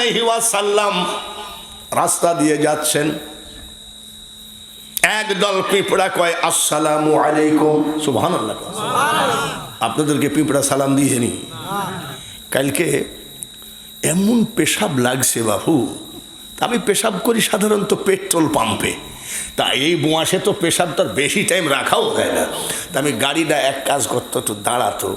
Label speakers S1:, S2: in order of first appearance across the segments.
S1: ওয়াসাল্লাম রাস্তা দিয়ে যাচ্ছেন। একদল পিঁপড়া কয়, আসসালামু আলাইকুম। সুবহানাল্লাহ আপনাদেরকে পিঁপড়া সালাম দিয়েছেনি কালকে এমন পেশাব লাগছে বাবু। আমি পেশাব করি সাধারণত পেট্রোল পাম্পে। তা এই বোঁয়াশে তো পেশাবটার বেশি টাইম রাখাও যায় না। তা আমি গাড়িটা এক কাজ করতো, একটু দাঁড়াতো।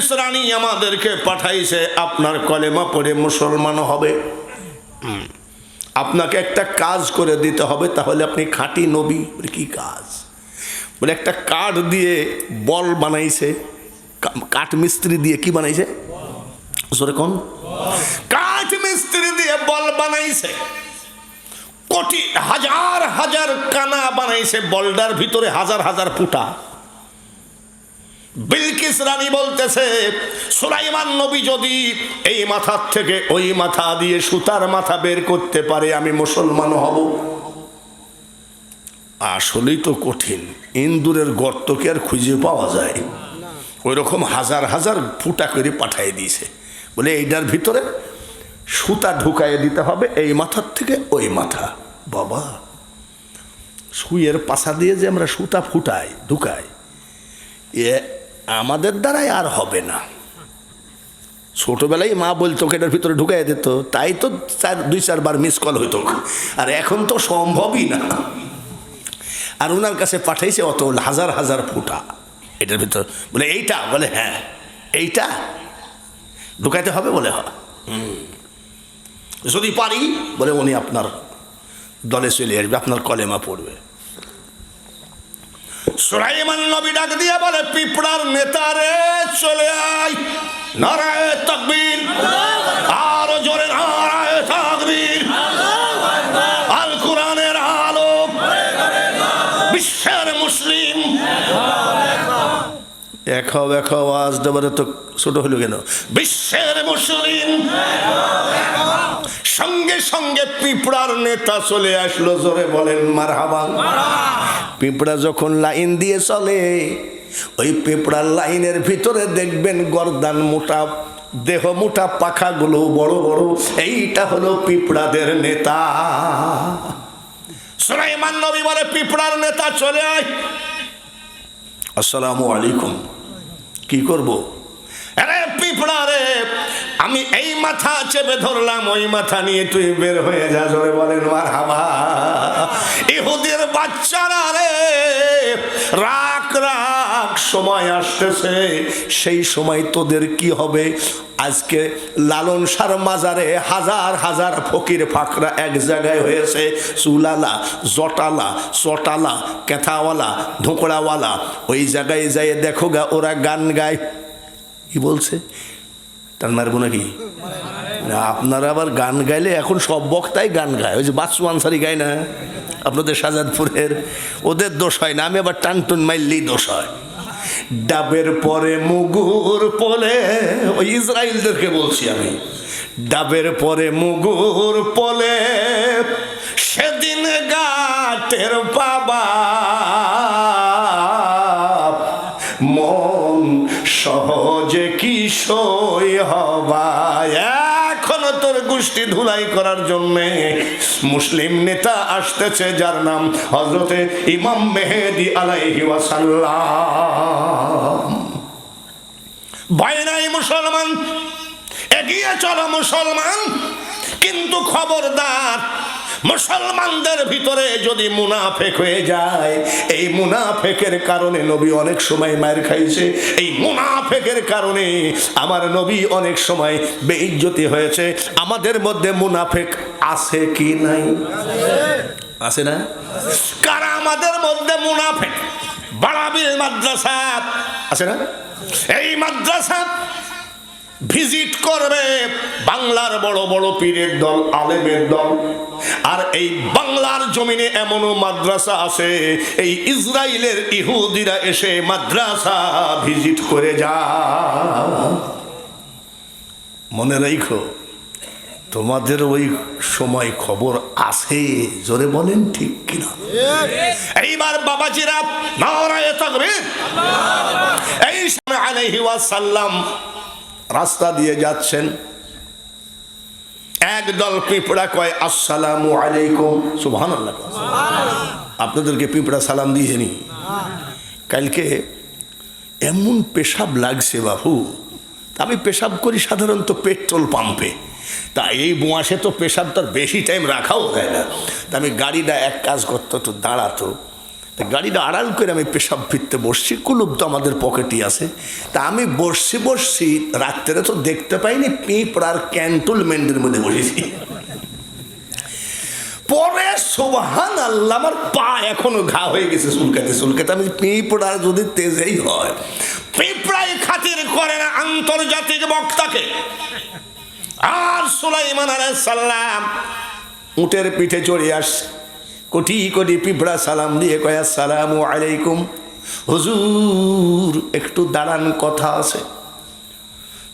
S1: বিলকিস রানী আমাদেরকে পাঠাইছে, আপনার কলেমা পড়ে মুসলমান হবে। আপনাকে একটা কাজ করে দিতে হবে, তাহলে আপনি খাঁটি নবী। কি কাজ? বলে, একটা কাঠ দিয়ে বল বানাইছে। কাঠ মিস্ত্রি দিয়ে কি বানাইছে? কোন। কাঠ মিস্ত্রি দিয়ে বল বানাইছে। কোটি, হাজার হাজার কানা বানাইছে বলটার ভিতরে হাজার হাজার ফুটা। বিলকিস রানী বলতেছে, সুলাইমান নবী যদি এই মাথার থেকে ওই মাথা দিয়ে সুতার মাথা বের করতে পারে, আমি মুসলমান হব। আসলেই তো কঠিন। ইন্দুরের গর্তকে আর খুঁজে পাওয়া যায়? ওই রকম হাজার হাজার ফুটা করে পাঠিয়ে দিয়েছে। বলে, এইটার ভিতরে সুতা ঢুকাইয়ে দিতে হবে, এই মাথার থেকে ওই মাথা। বাবা, সুইয়ের পাশা দিয়ে যে আমরা সুতা ফুটাই, ঢুকাই, এ আমাদের দ্বারাই আর হবে না। ছোটোবেলায় মা বলতো এটার ভিতরে ঢুকাই দিত। তাই তো চার, দুই চারবার মিস কল হইতো। আর এখন তো সম্ভবই না। আর ওনার কাছে পাঠাইছে অত হাজার হাজার ফুটা। এটার ভিতর বলে, এইটা? বলে হ্যাঁ। এইটা? ঢুকাইতে হবে? বলে হয় যদি পারি? বলে, উনি আপনার দলে চলে আসবে, আপনার কলেমা পড়বে। সুলাইমান নবী ডাক দিয়ে বলে, পিঁপড়ার নেতারে চলে আয়। নারায় তকবীর। আরও জোরে নারায় তকবীর। আল কোরআনের আলোক। বিশ্বের মুসলিম। এখাও এখাও আজ দেবারে তো ছোট হলো কেন? বিশ্বের মুসলিম। সঙ্গে সঙ্গে পিঁপড়ার নেতা চলে আসলো, জোরে বলেন মার পিঁপড়া যখন লাইন দিয়ে চলে, ওই পিঁপড়ার লাইনের ভিতরে দেখবেন গরদান মোটা, দেহ মোটা, পাখাগুলো বড় বড়। এইটা হলো পিঁপড়াদের নেতা। সুলাইমান নবী বলে, পিঁপড়ার নেতা চলে আয়। আসসালামু আলাইকুম। কি করব? আরে রে, আমি এই মাথা চেপে ধরলাম, ওই মাথা নিয়ে তুই বের হয়ে যা, জোরে বলেন মার হাবা ইহুদের বাচ্চারা রে রাখ রাখ সময় আসতেছে, সেই সময় তোদের কি হবে? আজকে লালন সার মাজারে হাজার হাজার ফকির ফাকরা এক জায়গায় হয়েছে, চুলালা, জটালা, চটালা, কেথাওয়ালা ধোঁকড়াওয়ালা ওই জায়গায় যাই দেখো গা, ওরা গান গায়। কি বলছে? তার মারবো নাকি আপনারা আবার গান গাইলে এখন সব বক্তাই গান গায়। ওই যে বাচ্চু আনসারি গায় না? আপনাদের সাজাদপুরের ওদের দোষ হয় না। আমি আবার টানটুন মাইলেই দোষ হয়। ডাবের পরে মুগুর পলে, ওই ইসরায়েলদেরকে বলছি আমি। ডাবের পরে মুগুর পলে, সেদিন গাটের বাবা গোষ্ঠী ধুলাই করার জন্য মুসলিম নেতা আসতেছে, যার নাম হজরতে ইমাম মেহেদি আলাইহি ওয়াসাল্লাম। বাইরাই মুসলমান, এগিয়ে চলো মুসলমান, কিন্তু খবরদার মুসলমানদের ভিতরে যদি মুনাফেক হয়ে যায়, এই মুনাফেকের কারণে নবী অনেক সময় মায়ের খাইছে। এই মুনাফেকের কারণে আমার নবী অনেক সময় বেইজ্জতি হয়েছে। আমাদের মধ্যে মুনাফেক আছে কি নাই? আছে না? কারা আমাদের মধ্যে মুনাফেক? বাড়াবিল মাদ্রাসা আছে না? এই মাদ্রাসা ভিজিট করবে বাংলার বড় বড় পীরের দল, আলেমের দল। আর এই বাংলার জমিনে এমনও মাদ্রাসা আছে, এই ইসরায়েলের ইহুদিরা এসে মাদ্রাসা ভিজিট করে যা মনে রাখো তোমাদের ওই সময় খবর আছে, জোরে বলেন ঠিক কিনা? এইবার বাবাজিরা নারায় আলাইহি ওয়াসাল্লাম রাস্তা দিয়ে যাচ্ছেন। একদল পিঁপড়া কয় আসসালাম আলাইকুম। সুবহানাল্লাহ আপনাদেরকে পিঁপড়া সালাম দিয়েনি? কালকে এমন পেশাব লাগছে বাবু তা আমি পেশাব করি সাধারণত পেট্রোল পাম্পে। তা এই বোঁয়াশে তো পেশাব তার বেশি টাইম রাখাও যায় না। তা আমি গাড়িটা এক কাজ করতো একটু দাঁড়াতো। তা গাড়িটা আড়াল করে আমি পেশাব ফিরতে বসছি, কুলুপ তো আমাদের পকেটই আছে। তা আমি বসছি বসছি, রাত্রে তো দেখতে পাইনি পিঁপড়ার ক্যান্টনমেন্টের মধ্যে বসেছি। পরে সোহান আল্লাহ আমার পা এখনও ঘা হয়ে গেছে চুলকাতে চুলকাতে আমি পিঁপড়ার যদি তেজেই হয়, পিঁপড়াই খাতির করে না আন্তর্জাতিক বক্তাকে। আর সুলাইমান আলাইসাল্লাম উটের পিঠে চড়ে আসছে। কোটি কোটি পিঁপড়া সালাম দিয়ে কয়, আসসালামু আলাইকুম। হুজুর, একটু দাঁড়ান, কথা আছে।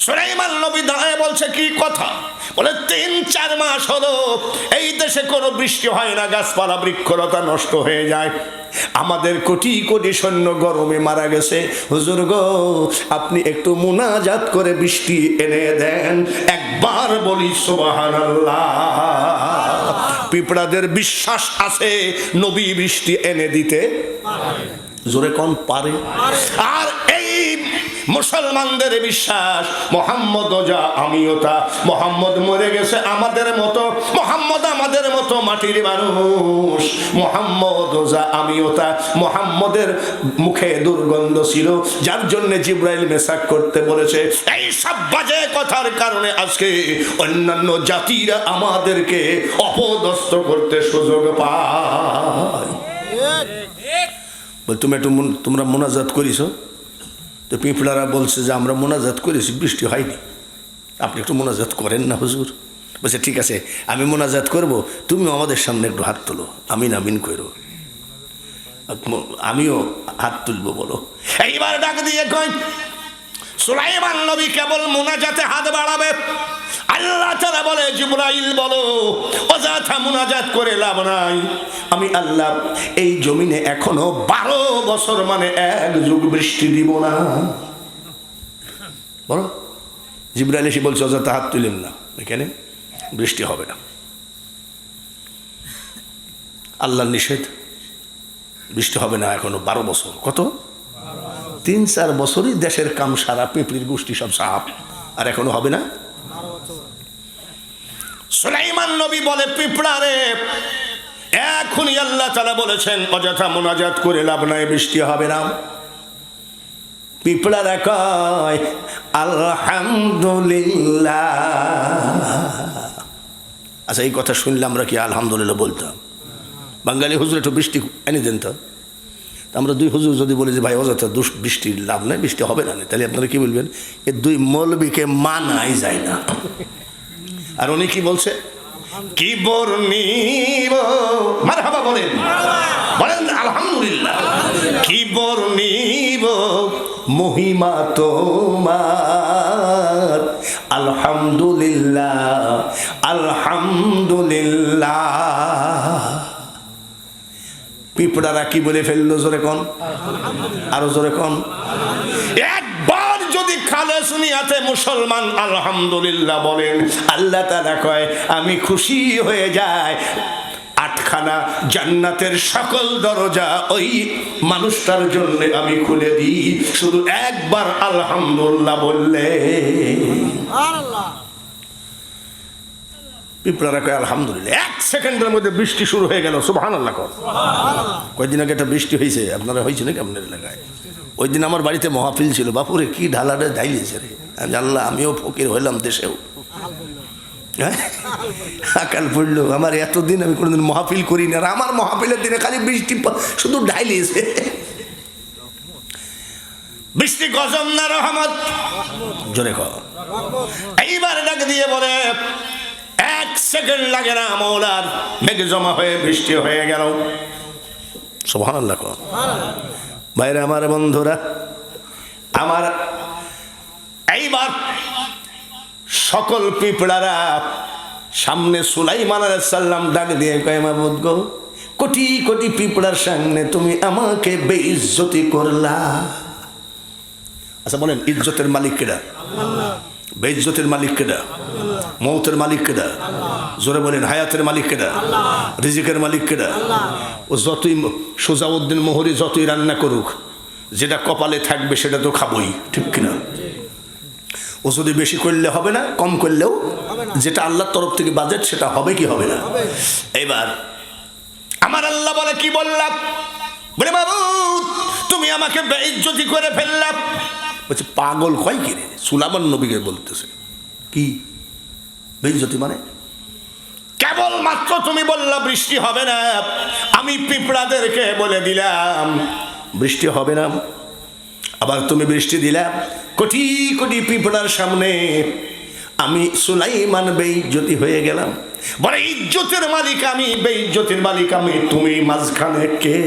S1: সুলাইমান নবী দাঁড়ায় বলছে, কি কথা? বলে, তিন, চার মাস হলো, এই দেশে কোনো বৃষ্টি হয় না, গাছপালা, বৃক্ষলতা নষ্ট হয়ে যায়। আমাদের কোটি কোটি সৈন্য গরমে মারা গেছে। হুজুর গো, আপনি একটু মুনাজাত করে বৃষ্টি এনে দেন। একবার বলি, সুবহানাল্লাহ। পিঁপড়াদের বিশ্বাস আছে নবী বৃষ্টি এনে দিতে? জোরে কম পারে। আর মুসলমানদের বিশ্বাস, মোহাম্মদ যা আমিও তা। মোহাম্মদ মরে গেছে আমাদের মতো, মোহাম্মদ আমাদের মতো মাটির মানুষ। মোহাম্মদ যা আমিও তা। মোহাম্মদের মুখে দুর্গন্ধ ছিল, যার জন্য জিব্রাইল মেসাক করতে বলেছে, এই সব বাজে কথার কারণে আজকে অন্যান্য জাতিরা আমাদেরকে অপদস্থ করতে সুযোগ পায়। তুমি একটু তোমরা মোনাজাত করিস তো পিঁপড়ারা বলছে যে আমরা মোনাজাত করেছি, বৃষ্টি হয়নি। আপনি একটু মোনাজাত করেন না, হুজুর। বলছে, ঠিক আছে, আমি মোনাজাত করব তুমি আমাদের সামনে একটু হাত তোলো। আমিন আমিন করো আমিও হাত তুলবো, বলো। এইবার ডাক দিয়ে কয় সুলাইমান নবী কেবল মোনাজাতে হাত বাড়াবে। আল্লাহ তারা বলে, জিব্রাইল বলো, অযথা মোনাজাত করে লাভ নাই। আমি আল্লাহ, এই জমিনে এখনও বারো বছর মানে এক যুগ বৃষ্টি দিব না। বলো। জিব্রাইল এসে বলছে, অযথা হাত তুলেন না। এখানে বৃষ্টি হবে না। আল্লাহর নিষেধ, বৃষ্টি হবে না এখনও বারো বছর। কত? তিন চার বছরই দেশের কাম সারা পিঁপড়ির গোষ্ঠী সব সাপ আর এখনও হবে না? সুলাইমান নবী বলে, পিঁপড়া রে, এখনই আল্লাহ তারা বলেছেন, অযথা মোনাজাত করে লাভ নাই, বৃষ্টি হবে না। পিঁপড়া কয়, আলহামদুলিল্লাহ। আচ্ছা এই কথা শুনলে আমরা কি আলহামদুলিল্লাহ বলতাম? বাঙালি হুজুর একটু বৃষ্টি এনে দেন তো। আমরা দুই হুজুর যদি বলি যে, ভাই, অযথা দুষ বৃষ্টির লাভ নাই, বৃষ্টি হবে না। তাহলে আপনারা কি বলবেন? এ দুই মৌলবীকে মানাই যায় না। আর উনি কি বলছে? কি বর্ণিব? মারহাবা বলেন। বলেন আলহামদুলিল্লাহ। কি বর্ণিব? মহিমা তোমার। আলহামদুলিল্লাহ আলহামদুলিল্লাহ। পিঁপড়ারা কি বলে ফেলল জোরে কন? আরও জোরে কন? যদি খালে শুনিয়াতে মুসলমান আলহামদুলিল্লাহ বলেন আল্লাহ তারা কয় আমি খুশি হয়ে যায় আটখানা জান্নাতের সকল দরজা ওই মানুষটার জন্য আমি খুলে দিই। শুধু একবার আলহামদুলিল্লাহ বললে। পিঁপড়ারা কয় আলহামদুলিল্লাহ। এক সেকেন্ডের মধ্যে বৃষ্টি শুরু হয়ে গেল সুবাহান আল্লাহ কর কয়েকদিন আগে একটা বৃষ্টি হয়েছে আপনারা হয়েছে নাকি আপনার এলাকায়? ওই দিন আমার বাড়িতে মহাফিল ছিল। বাপুরে, কি ঢালাটা ঢাইলিয়েছে রে। আমি জানলাম, আমিও ফকির হইলাম দেশেও। হ্যাঁ? আকাল পড়ল, আমার এতদিন আমি কোনোদিন মহাফিল করি না আর আমার মহাফিলের দিনে খালি বৃষ্টি শুধু ঢাইলিয়েছে বৃষ্টি গজম না রহমত? জোরে কর এইবার ডাক দিয়ে বলে, এক সেকেন্ড লাগে না মৌলার মেঘ জমা হয়ে বৃষ্টি হয়ে গেল। সোহান আল্লাহ বাইরে আমার বন্ধুরা, আমার এইবার সকল পিঁপড়ারা সামনে সুলাইমান সাল্লাম ডাক দিয়ে কয় মাহবুদ গো, কোটি কোটি পিঁপড়ার সামনে তুমি আমাকে বেইজ্জতি করলা। আচ্ছা বলেন, ইজ্জতের মালিক কেডা? বেইজ্জতের মালিক কেডা? মৌতের মালিক কেডা? জোরে বলেন হায়াতের মালিক কেডা? রিজিকের মালিক কেডা? ও যতই সোজাউদ্দিন মোহরি যতই রান্না করুক যেটা কপালে থাকবে সেটা তো খাবই ঠিক কিনা? ও যদি বেশি করলে হবে না কম করলেও যেটা আল্লাহর তরফ থেকে বাজেট সেটা হবে কি হবে না? এবার আমার আল্লাহ বলে কি বললাম? বলে বাবু তুমি আমাকে বেইজ্জতি করে ফেললাম। বলছে পাগল কয় কি রে? সুলামান নবীকে বলতেছে। কি? বেইজ্জতি মানে? কেবল মাত্র তুমি বললা বৃষ্টি হবে না আমি পিঁপড়াদেরকে বলে দিলাম। বৃষ্টি হবে না। আবার তুমি বৃষ্টি দিলাম কোটি কোটি পিঁপড়ার সামনে আমি সুলাইমান বেইজ্জতি হয়ে গেলাম। বলে ইজ্জতের মালিক আমি বেইজ্জতের মালিক আমি তুমি মাঝখানে কে?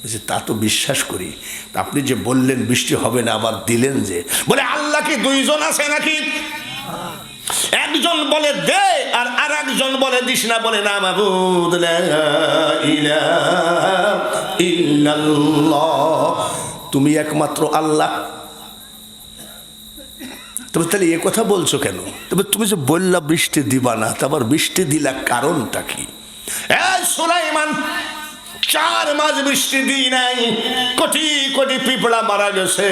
S1: বলছে, তা তো বিশ্বাস করি। আপনি যে বললেন বৃষ্টি হবে না আবার দিলেন যে। বলে আল্লাহ কি দুইজন আছে নাকি? একজন বলে দে আর আর একজন বলে দিস না, বলে না, মাবুদ। তুমি একমাত্র আল্লাহ। তবে তাহলে এ কথা বলছো কেন? তবে তুমি যে বললা বৃষ্টি দিবা না তারপর বৃষ্টি দিলা কারণটা কি? সুলাইমান, চার মাস বৃষ্টি দিই নাই, কোটি কোটি পিঁপড়া মারা গেছে।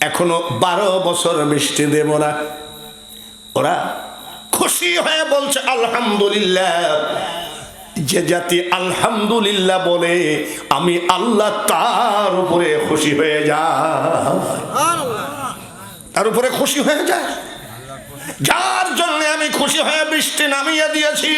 S1: এখনও বারো বছর বৃষ্টি দেব না। ওরা খুশি হয়ে বলছে, আলহামদুলিল্লাহ। যে জাতি আলহামদুলিল্লাহ বলে, আমি আল্লাহ তার উপরে খুশি হয়ে যায় তার উপরে খুশি হয়ে যায়। যার জন্য আমি খুশি হয়ে বৃষ্টি নামিয়ে দিয়েছি।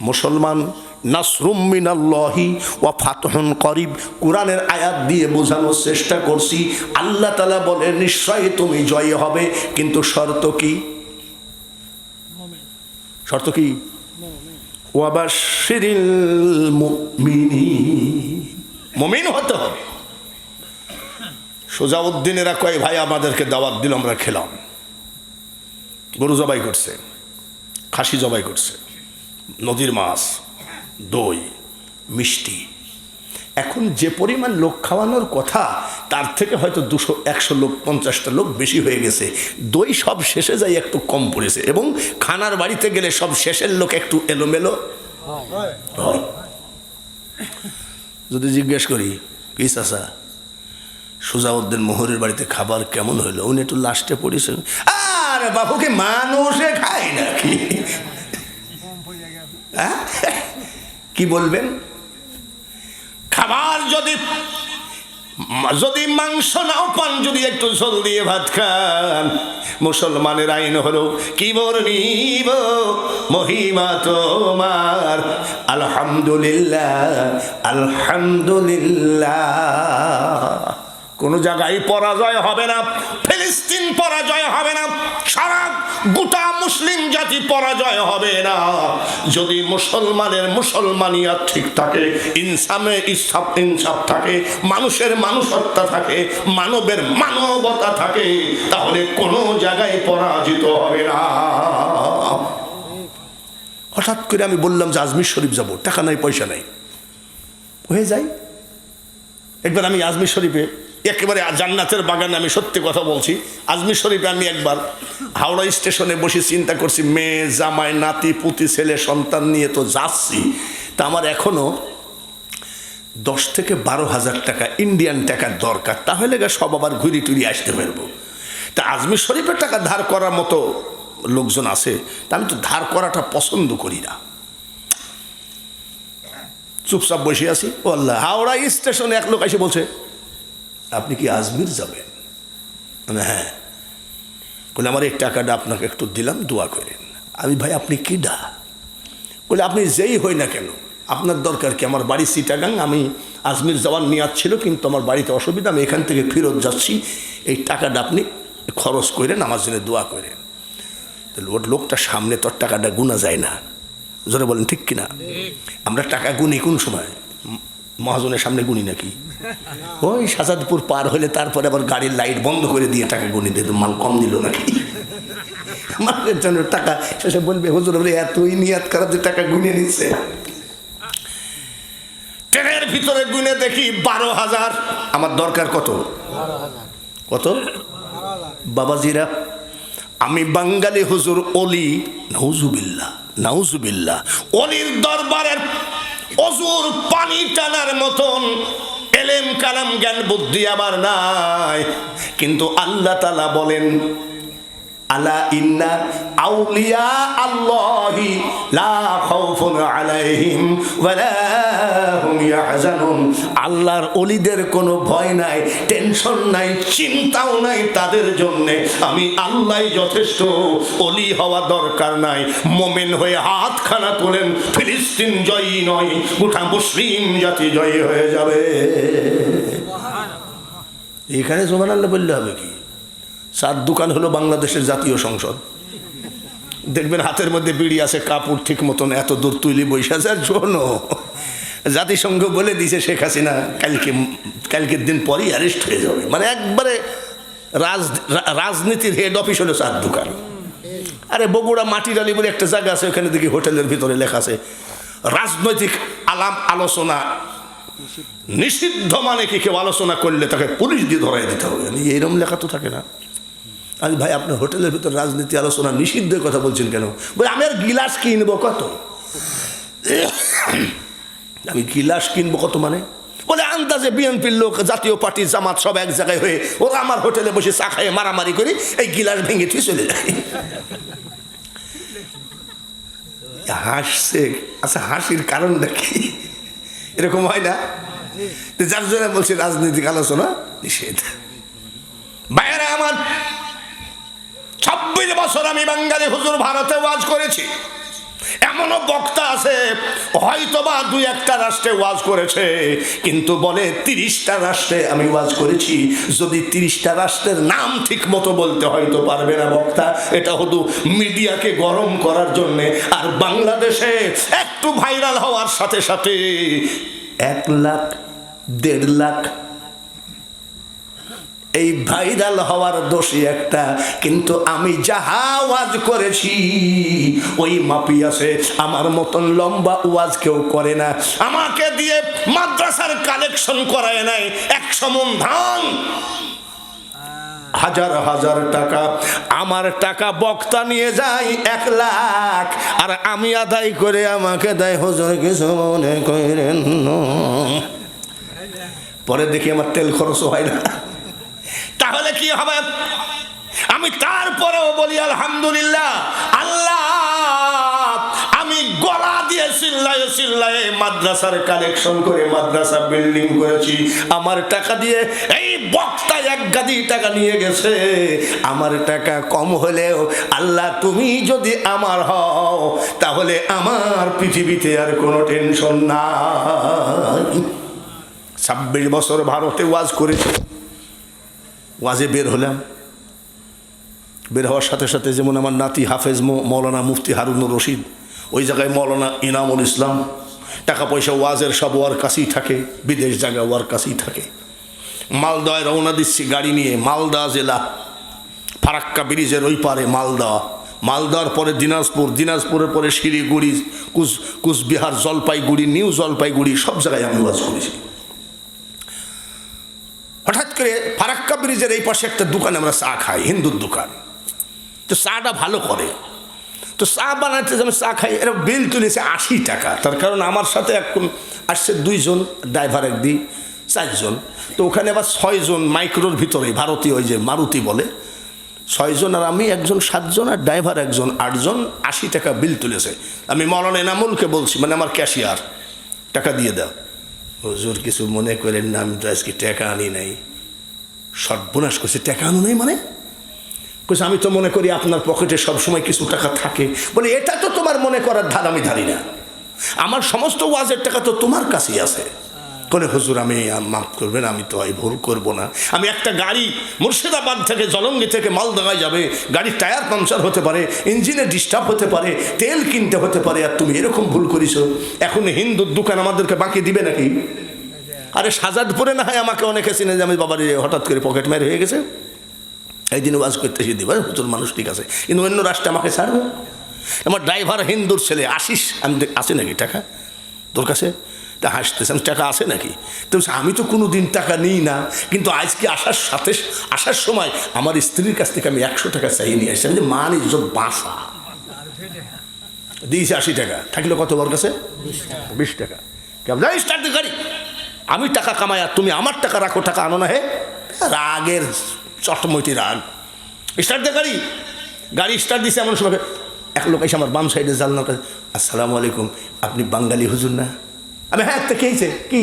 S1: মুসলমান নাসরুম মিনাল্লাহি ওয়া ফাতহুন করিব। কোরআনের আয়াত দিয়ে বোঝানোর চেষ্টা করছি, আল্লাহ তালা বলে নিশ্চয়ই তুমি জয় হবে, কিন্তু শর্ত কি? শর্ত কি? ওয়াবাশিরিল মুমিনিন। মুমিন হতে হবে। সোজাউদ্দিনেরা কয়, ভাই, আমাদেরকে দাওয়াত দিল, আমরা খেলাম। গরু জবাই করছে, খাসি জবাই করছে, নদীর মাছ। দই মিষ্টি। এখন যে পরিমাণ লোক খাওয়ানোর কথা তার থেকে হয়তো দুশো একশো লোক পঞ্চাশটা লোক বেশি হয়ে গেছে। দই সব শেষে যাই একটু কম পড়েছে এবং খানার বাড়িতে গেলে সব শেষের লোক একটু এলোমেলো হয়। যদি জিজ্ঞেস করি কি চাষা সুজাউদ্দিন মোহরের বাড়িতে খাবার কেমন হইল? উনি একটু লাস্টে পড়েছে আর বাবুকে মানুষে খায় নাকি? হ্যাঁ? কি বলবেন? খাবার যদি যদি মাংস নাও পান, যদি একটু ঝোল দিয়ে ভাত খান। মুসলমানের আইন হলো, কি বর্ণিব মহিমা তোমার। আলহামদুলিল্লাহ আলহামদুলিল্লাহ। কোনো জায়গায় পরাজয় হবে না, ফিলিস্তিন পরাজয় হবে না, সারা গোটা মুসলিম জাতি পরাজয় হবে না। যদি মুসলমানের মুসলমানিয়াত ঠিক থাকে, ইনসামে ইসাফ ইনসাফ থাকে, মানুষের মানুষত্বা থাকে, মানবের মানবতা থাকে, তাহলে কোনো জায়গায় পরাজিত হবে না। হঠাৎ করে আমি বললাম যে, আজমির শরীফ যাব, টাকা নাই, পয়সা নাই। হয়ে যায়। একবার আমি আজমির শরীফে একেবারে জান্নাতের বাগানে আমি সত্যি কথা বলছি। আজমির শরীফে আমি একবার হাওড়া স্টেশনে বসে চিন্তা করছি, মেয়ে, জামাই, নাতি, পুতি, ছেলে, সন্তান নিয়ে তো যাচ্ছি। তা আমার এখনও দশ থেকে বারো হাজার টাকা ইন্ডিয়ান টাকার দরকার। তাহলে সব আবার ঘুরি টুরি আসতে পারব। তা আজমির শরীফের টাকা ধার করার মতো লোকজন আছে, তা আমি তো ধার করাটা পছন্দ করি না। চুপচাপ বসে আছি। ও আল্লাহ, হাওড়া স্টেশনে এক লোক এসে বলছে আপনি কি আজমির যাবেন? হ্যাঁ। বলে, আমার এই টাকাটা আপনাকে একটু দিলাম, দোয়া করেন। আমি, ভাই, আপনি কি ডা? বলে, আপনি যেই হই না কেন, আপনার দরকার কি? আমার বাড়ি সিটাগাং, আমি আজমির যাওয়ার নিয়াদ ছিল, কিন্তু আমার বাড়িতে অসুবিধা, আমি এখান থেকে ফেরত যাচ্ছি। এই টাকাটা আপনি খরচ করেন, আমার জন্য দোয়া করেন। ওর লোকটা সামনে তোর টাকাটা গুনা যায় না। জোরে বলেন, ঠিক কিনা? আমরা টাকা গুনি কোন সময়? মহাজনের সামনে গুনি নাকি? ওই সাজাদপুর পার হলে তারপরে আবার গাড়ির লাইট বন্ধ করে দিয়ে টাকা গুনি দিয়ে মাল কম দিল নাকি? মালের জন্য টাকা, শেষে বলবে, হুজুর, বলে, এতই নিয়াত খারাপ যে টাকা গুনে নিচ্ছে। ট্রেনের ভিতরে গুনে দেখি বারো হাজার। আমার দরকার কত? কত? বাবাজিরা, আমি বাঙালি হুজুর অলি নাউজুবিল্লা নাউজুবিল্লা অলির দরবারের অজুর পানি টানার মতন এলেম কালাম জ্ঞান বুদ্ধি আমার নাই। কিন্তু আল্লাহ তালা বলেন আলা ইন্না আউলিয়া আল্লাহি লা খাউফুন আলাইহিম ওয়ালা হুম ইয়াহজানুন। আল্লাহর ওলিদের কোনো ভয় নাই, টেনশন নাই, চিন্তাও নাই তাদের জন্য। আমি আল্লাহই যথেষ্ট, অলি হওয়া দরকার নাই। মোমেন হয়ে হাত খানা তোলেন, ফিলিস্তিন জয়ী নয়, গোটা মুসলিম জাতি জয়ী হয়ে যাবে। এখানে সোমান আল্লাহ বললে হবে কি? সাত দোকান হলো বাংলাদেশের জাতীয় সংসদ। দেখবেন হাতের মধ্যে বিড়ি আছে, কাপড় ঠিক মতন, এত দূর তুলি বৈশাখ আর শোনো। জাতিসংঘ বলে দিছে শেখ হাসিনা, কালকে, কালকের দিন পরই অ্যারেস্ট হয়ে যাবে। মানে একবারে রাজ, রাজনীতির হেড অফিস হলো চার দোকান। আরে বগুড়া মাটির আলি বলে একটা জায়গা আছে, ওখানে দেখি হোটেলের ভিতরে লেখা আছে, রাজনৈতিক আলাম আলোচনা নিষিদ্ধ মানে কি? কেউ আলোচনা করলে তাকে পুলিশ দিয়ে ধরাই দিতে হবে। এইরকম লেখা তো থাকে না। আমি ভাই, আপনার হোটেলের ভিতর রাজনীতি আলোচনা নিষিদ্ধের কথা বলছেন কেন? বলে, আমি আর গিলাস কিনবো কত? আমি গিলাস কিনবো কত মানে? বলে, আন্দাজে বিএনপির লোক, জাতীয় পার্টি, জামাত সব এক জায়গায় হয়ে ওরা আমার হোটেলে বসে চা খাইয়ে মারামারি করে এই গিলাস ভেঙে তুই চলে যায়। হাসছে। আচ্ছা হাসির কারণটা কি এরকম হয় না? যার জন্য বলছি রাজনৈতিক আলোচনা নিষেধ। বাইরে ছাব্বিশ বছর আমি বাঙালি হুজুর ভারতে ওয়াজ করেছি। এমনও বক্তা আছে, হয়তোবা দুই একটা রাষ্ট্রে ওয়াজ করেছে, কিন্তু বলে তিরিশটা রাষ্ট্রে আমি ওয়াজ করেছি। যদি তিরিশটা রাষ্ট্রের নাম ঠিক মতো বলতে হয়তো পারবে না বক্তা। এটা হতো মিডিয়াকে গরম করার জন্যে। আর বাংলাদেশে একটু ভাইরাল হওয়ার সাথে সাথে এক লাখ, দেড় লাখ এই ভাইরাল হওয়ার দোষী একটা, কিন্তু আমি যাহা ওয়াজ করেছি, ওই মাপি আছে, আমার মতন লম্বা ওয়াজ কেউ করে না। আমাকে দিয়ে মাদ্রাসার কালেকশন করায় নাই, একশো মন ধান। হাজার হাজার টাকা, আমার টাকা বক্তা নিয়ে যায় এক লাখ, আর আমি আদায় করে আমাকে দেয়, হজর, কিছু মনে করেন। পরে দেখি আমার তেল খরচ হয় না। তাহলে কি হবে? আমি তারপরেও বলি, আলহামদুলিল্লাহ, আল্লাহ, আমি গলা দিয়ে চিল্লায় চিল্লায় মাদ্রাসার কালেকশন করে মাদ্রাসা বিল্ডিং করেছি। আমার টাকা দিয়ে এই বক্তা এক গাদি টাকা নিয়ে গেছে। আমার টাকা কম হলেও আল্লাহ, তুমি যদি আমার হও, তাহলে আমার পৃথিবীতে আর কোনো টেনশন নাই। ছাব্বিশ বছর ভারতে ওয়াজ করেছি। ওয়াজে বের হলাম। বের হওয়ার সাথে সাথে যেমন আমার নাতি হাফেজ মৌলানা মুফতি হারুনুর রশিদ, ওই জায়গায় মৌলানা ইনামুল ইসলাম, টাকা পয়সা ওয়াজের সব ওয়ার কাছেই থাকে, বিদেশ জায়গা ওয়ার কাছেই থাকে। মালদায় রওনা দিচ্ছি গাড়ি নিয়ে, মালদা জেলা, ফারাক্কা ব্রিজের ওই পারে মালদা। মালদার পরে দিনাজপুর, দিনাজপুরের পরে শিলিগুড়ি, কুচ কুচবিহার, জলপাইগুড়ি, নিউ জলপাইগুড়ি, সব জায়গায় আমি ওয়াজ করেছি। হঠাৎ করে ফারাক্কা ব্রিজের এই পাশে একটা দোকানে আমরা চা খাই, হিন্দুর দোকান। তো চাটা ভালো করে। তো চা বানাতে যে আমি চা খাই এরা বিল তুলেছে আশি টাকা। তার কারণ আমার সাথে এখন আসছে দুইজন ড্রাইভার একদিন চারজন। তো ওখানে আবার ছয়জন মাইক্রোর ভিতরে, ভারতীয় ওই যে মারুতি বলে। ছয়জন আর আমি, একজন সাতজন আর ড্রাইভার একজন আটজন আশি টাকা বিল তুলেছে। আমি মরণ এনামুলকে বলছি মানে আমার ক্যাশিয়ার টাকা দিয়ে দাও। হুজুর কিছু মনে করেন না, আমি তো আজকে টাকা আনি নাই। সর্বনাশ করছে, টাকা আনো নাই মানে? কইছে, আমি তো মনে করি আপনার পকেটে সবসময় কিছু টাকা থাকে। বলে, এটা তো তোমার মনে করার ধার, আমি ধারি না। আমার সমস্ত ওয়াজের টাকা তো তোমার কাছেই আছে। বলে, হুজুর, আমি, মাফ করবেন, আমি তো এই ভুল করব না। আমি একটা গাড়ি মুর্শিদাবাদ থেকে জলঙ্গি থেকে মালদাগায় যাবে। গাড়ির টায়ার পাংচার হতে পারে, ইঞ্জিনে ডিস্টার্ব হতে পারে, তেল কিনতে হতে পারে, আর তুমি এরকম ভুল করিছো। এখন হিন্দুর দোকান আমাদেরকে বাকি দিবে নাকি? আরে সাজাদপুরে না হয় আমাকে অনেকে চিনে যে আমি বাবার হঠাৎ করে পকেট মেরে হয়ে গেছে? এই দিন ওয়াজ করতে এসে দিবা, হুজুর, মানুষ ঠিক আছে। কিন্তু অন্য রাষ্ট্রে আমাকে ছাড়বে? আমার ড্রাইভার হিন্দুর ছেলে, আশিস, আমি আছে নাকি টাকা? তোর কাছে? তা হাসতেছে আমি, টাকা আছে নাকি? তো আমি তো কোনো দিন টাকা নিই না কিন্তু আজকে আসার সাথে আসার সময় আমার স্ত্রীর কাছ থেকে আমি একশো টাকা চাই নিয়ে আসছি। যে মান ইজ্জত বাসা। দিয়েছি আশি টাকা। থাকলে কত বর কাছে? বিশ টাকা। কেমন স্টার্ট গাড়ি আমি টাকা কামাই আর তুমি আমার টাকা রাখো টাকা আনো না হে। রাগের চটমইটি রাগ। স্টার্ট দে গাড়ি গাড়ি স্টার্ট দিছে এমন সময়। এক লোক এসে আমার বাম সাইডে জানলার কাছে আসসালামু আলাইকুম আপনি বাঙালি হুজুর না? আমি হ্যাঁ একটা খেয়েছে কি?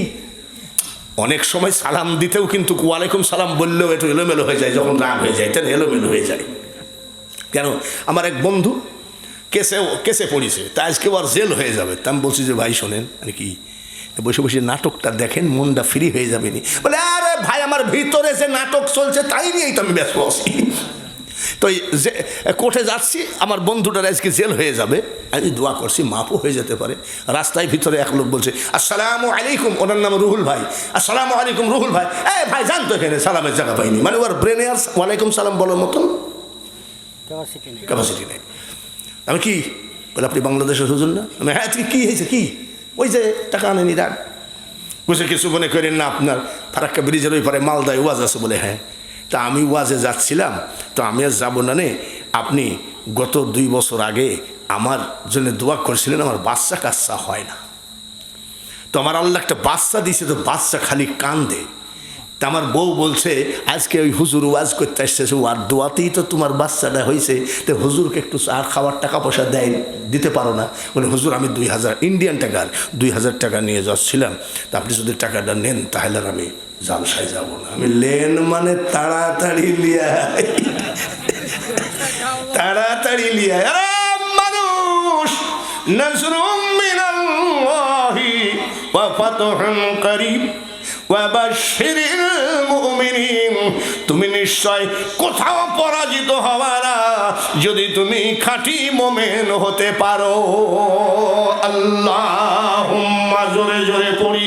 S1: অনেক সময় সালাম দিতেও কিন্তু ওয়ালাইকুম সালাম বললেও একটু এলোমেলো হয়ে যায়, যখন রাগ হয়ে যায়, তাহলে এলোমেলো হয়ে যায়। কেন? আমার এক বন্ধু কেসে কেসে পড়েছে, তা আজকে আর জেল হয়ে যাবে। তা আমি বলছি যে, ভাই, শোনেন আর কি, বসে বসে নাটকটা দেখেন, মনটা ফ্রি হয়ে যাবে নি। বলে, আরে ভাই, আমার ভিতরে যে নাটক চলছে, তাই নিয়েই তো আমি ব্যস্ত আছি। তো যে কোর্টে যাচ্ছি আমার বন্ধুটার আজকে জেল হয়ে যাবে। আমি দোয়া করছি মাপও হয়ে যেতে পারে। রাস্তায় ভিতরে এক লোক বলছে আসসালামু আলাইকুম। ওনার নাম রুহুল ভাই। আসসালামু আলাইকুম রুহুল ভাই। এ ভাই জানতো এখানে সালামের জায়গা পাইনি। মানে ওর ব্রেনে আর ওয়ালাইকুম সালাম বলার মতন।
S2: ক্যাপাসিটি নেই।
S1: আমি কি? বলে আপনি বাংলাদেশের হুজুর না? আমি হ্যাঁ আজকে কী হয়েছে কি? ওই যে টাকা আনেনি রাগ বুঝে কিছু মনে করেন না আপনার? ফারাক্কা ব্রিজের ওই পারে মালদায় ওয়াজ আছে বলে হ্যাঁ। তা আমি ওয়াজে যাচ্ছিলাম, তো আমি আর যাব না নে। আপনি গত দুই বছর আগে আমার জন্য দোয়া করছিলেন, আমার বাচ্চা কাচ্চা হয় না। তো আমার আল্লাহ একটা বাচ্চা দিয়েছে, তো বাচ্চা খালি কান্দে। তা আমার বউ বলছে, আজকে ওই হুজুর ওয়াজ করতে আসছে আর দোয়াতেই তো তোমার বাচ্চাটা হয়েছে তো হুজুরকে একটু আর খাবার টাকা পয়সা দেয়, দিতে পারো না। বলে, হুজুর, আমি দুই হাজার ইন্ডিয়ান টাকার দুই হাজার টাকা নিয়ে যাচ্ছিলাম। তা আপনি যদি টাকাটা নেন, তাহলে আর আমি জালসায় যাব না। আমি লেন মানে তাড়াতাড়ি লিয়া তাড়াতাড়ি লিয়া মানুষ, নজরুম মিনাল্লাহি ওয়া ফাতহুন করিম তুমি নিশ্চয় কোথাও পরাজিত হওয়ারা, যদি তুমি খাঁটি মোমেন হতে পারো। আল্লাহ জোরে জোরে পড়ি